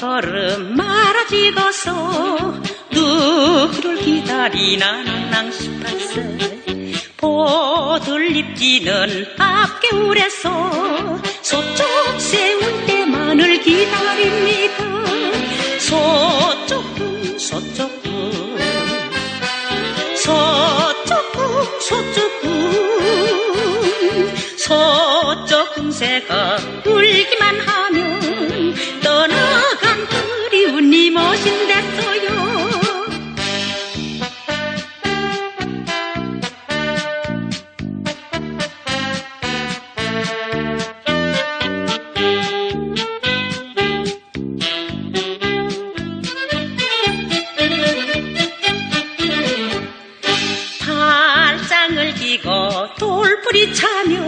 걸음 말아지고서 누구를 기다리나 낭낭 18세 보들립지는 앞개울에서 소쪽 세울 때만을 기다립니다. 소쪽군 소쪽군 서쪽군 서쪽군 서쪽군 새가 울기만 하 됐어요? 팔짱을 끼고 돌풀이 차며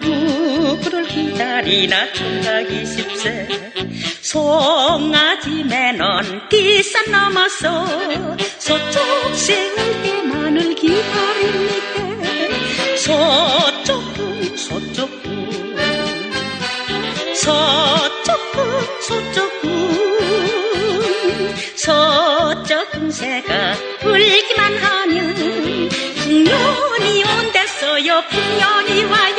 누구를 기다리나 총각 20세 송아지 뒷산 넘어서 서쪽 세울 때만을 기다립니다 서쪽군 서쪽군 서쪽군 서쪽군 서쪽군 새가 울기만 하면 풍년이 온댔어요. 풍년이 와요